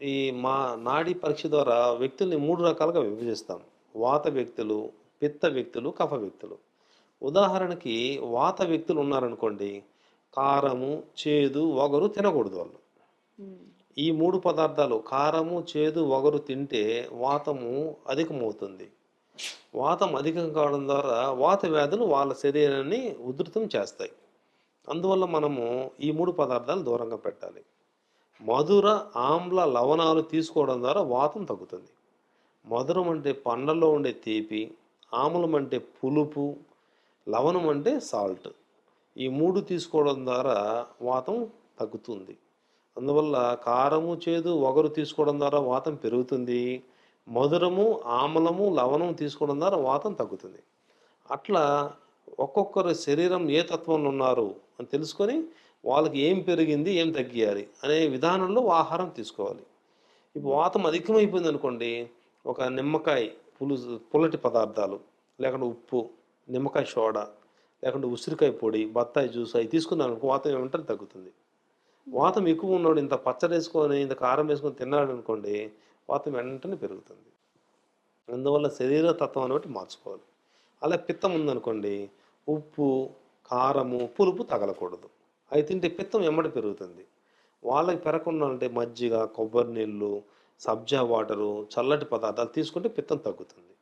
ఈ మా నాడీ పరీక్ష ద్వారా వ్యక్తుల్ని మూడు రకాలుగా విభజిస్తాం. వాత వ్యక్తులు పిత్త వ్యక్తులు కఫ వ్యక్తులు. ఉదాహరణకి వాత వ్యక్తులు ఉన్నారనుకోండి కారము చేదు వగరు తినకూడదు వాళ్ళు. ఈ మూడు పదార్థాలు కారము చేదు వగరు తింటే వాతము అధికమవుతుంది. వాతం అధికం కావడం ద్వారా వాత వ్యాధులు వాళ్ళ శరీరాన్ని ఉధృతం చేస్తాయి. అందువల్ల మనము ఈ మూడు పదార్థాలు దూరంగా పెట్టాలి. మధుర ఆమ్ల లవణాలు తీసుకోవడం ద్వారా వాతం తగ్గుతుంది. మధురం అంటే పండ్లలో ఉండే తీపి ఆమ్లం అంటే పులుపు లవణం అంటే సాల్ట్. ఈ మూడు తీసుకోవడం ద్వారా వాతం తగ్గుతుంది. అందువల్ల కారము చేదు వగరు తీసుకోవడం ద్వారా వాతం పెరుగుతుంది. మధురము ఆమ్లము లవణం తీసుకోవడం ద్వారా వాతం తగ్గుతుంది. అట్లా ఒక్కొక్కరు శరీరం ఏ తత్వంలో ఉన్నారు అని తెలుసుకొని వాళ్ళకి ఏం పెరిగింది ఏం తగ్గియాలి అనే విధానంలో ఆహారం తీసుకోవాలి. ఇప్పుడు వాతం అధికమైపోయింది అనుకోండి ఒక నిమ్మకాయ పులుసు పుల్లటి పదార్థాలు లేకుంటే ఉప్పు నిమ్మకాయ సోడా లేకుంటే ఉసిరికాయ పొడి బత్తాయి జ్యూస్ అవి తీసుకున్నాను అనుకో వాతం ఏమంటారు? తగ్గుతుంది. వాతం ఎక్కువ ఉన్నాడు ఇంత పచ్చడి వేసుకొని ఇంత కారం వేసుకొని తిన్నాడు అనుకోండి వాతం వెంటనే పెరుగుతుంది. అందువల్ల శరీర తత్వం బట్టి మార్చుకోవాలి. అలా పిత్తం ఉందనుకోండి ఉప్పు కారము పులుపు తగలకూడదు. అవి తింటే పిత్తం ఎమ్మడి పెరుగుతుంది. వాళ్ళకి పెరగకుండా అంటే మజ్జిగ కొబ్బరి నీళ్ళు సబ్జా వాటరు చల్లటి పదార్థాలు తీసుకుంటే పిత్తం తగ్గుతుంది.